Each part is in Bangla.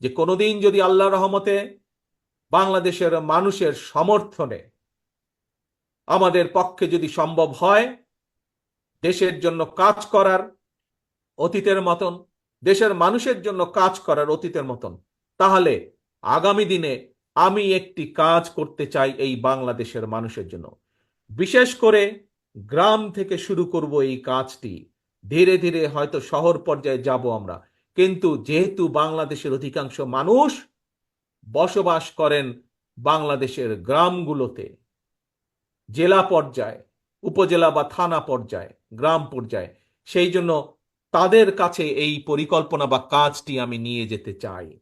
যে কোনোদিন যদি আল্লাহ রহমতে বাংলাদেশের মানুষের সমর্থনে আমাদের পক্ষে যদি সম্ভব হয়, দেশের জন্য কাজ করার অতীতের মতন, দেশের মানুষের জন্য কাজ করার অতীতের মতন, তাহলে আগামী দিনে আমি একটি কাজ করতে চাই এই বাংলাদেশের মানুষের জন্য। বিশেষ করে গ্রাম থেকে শুরু করব এই কাজটি। ধীরে ধীরে হয়তো শহর পর্যায়ে যাব আমরা। কিন্তু যেহেতু বাংলাদেশের অধিকাংশ মানুষ বসবাস করেন বাংলাদেশের গ্রামগুলোতে, জেলা পর্যায়ে, উপজেলা বা থানা পর্যায়ে, গ্রাম পর্যায়ে, সেই জন্য তাদের কাছে এই পরিকল্পনা বা কাজটি আমি নিয়ে যেতে চাই।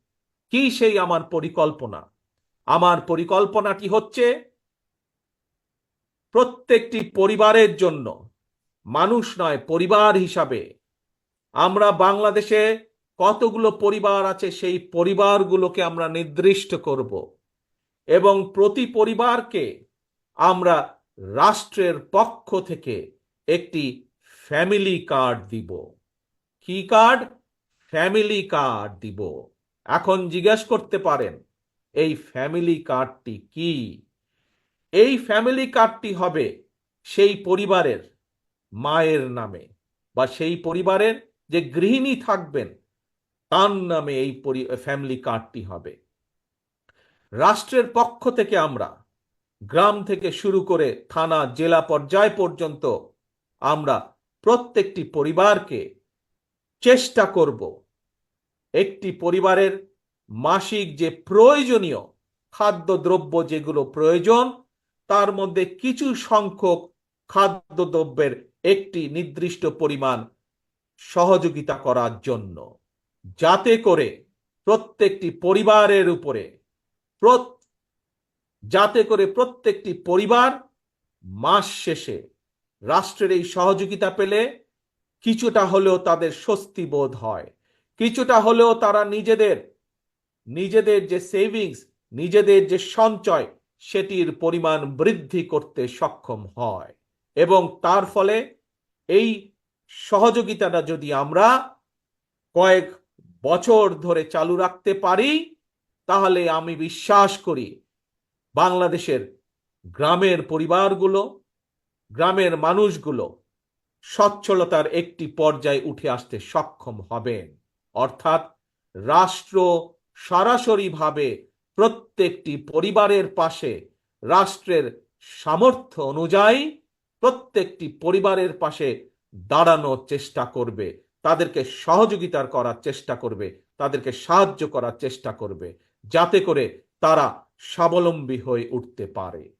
কি সেই আমার পরিকল্পনা? আমার পরিকল্পনাটি হচ্ছে প্রত্যেকটি পরিবারের জন্য, মানুষ নয়, পরিবার হিসাবে, আমরা বাংলাদেশে কতগুলো পরিবার আছে, সেই পরিবারগুলোকে আমরা নির্দিষ্ট করব। এবং প্রতি পরিবারকে আমরা রাষ্ট্রের পক্ষ থেকে একটি ফ্যামিলি কার্ড দিব। কি কার্ড? ফ্যামিলি কার্ড দিব। এখন জিজ্ঞেস করতে পারেন, এই ফ্যামিলি কার্ডটি কি? এই ফ্যামিলি কার্ডটি হবে সেই পরিবারের মায়ের নামে, বা সেই পরিবারের যে গৃহিণী থাকবেন তার নামে এই ফ্যামিলি কার্ডটি হবে। রাষ্ট্রের পক্ষ থেকে আমরা, গ্রাম থেকে শুরু করে থানা, জেলা পর্যায় পর্যন্ত আমরা প্রত্যেকটি পরিবারকে চেষ্টা করব একটি পরিবারের মাসিক যে প্রয়োজনীয় খাদ্যদ্রব্য যেগুলো প্রয়োজন, তার মধ্যে কিছু সংখ্যক খাদ্যদ্রব্যের একটি নির্দিষ্ট পরিমাণ সহযোগিতা করার জন্য। যাতে করে প্রত্যেকটি পরিবারের উপরে যাতে করে প্রত্যেকটি পরিবার মাস শেষে রাষ্ট্রের এই সহযোগিতা পেলে কিছুটা হলেও তাদের স্বস্তি বোধ হয়। কিছুটা হলেও তারা নিজেদের নিজেদের যে সেভিংস নিজেদের যে সঞ্চয়, সেটির পরিমাণ বৃদ্ধি করতে সক্ষম হয়। এবং তার ফলে এই সহযোগিতাটা যদি আমরা কয়েক বছর ধরে চালু রাখতে পারি, তাহলে আমি বিশ্বাস করি বাংলাদেশের গ্রামের পরিবারগুলো, গ্রামের মানুষগুলো সচ্ছলতার একটি পর্যায়ে উঠে আসতে সক্ষম হবেন। অর্থাৎ রাষ্ট্র সরাসরিভাবে প্রত্যেকটি পরিবারের পাশে রাষ্ট্রের সামর্থ্য অনুযায়ী প্রত্যেকটি পরিবারের পাশে দাঁড়ানোর চেষ্টা করবে। তাদেরকে সহযোগিতার করার চেষ্টা করবে, তাদেরকে সাহায্য করার চেষ্টা করবে, যাতে করে তারা স্বাবলম্বী হয়ে উঠতে পারে।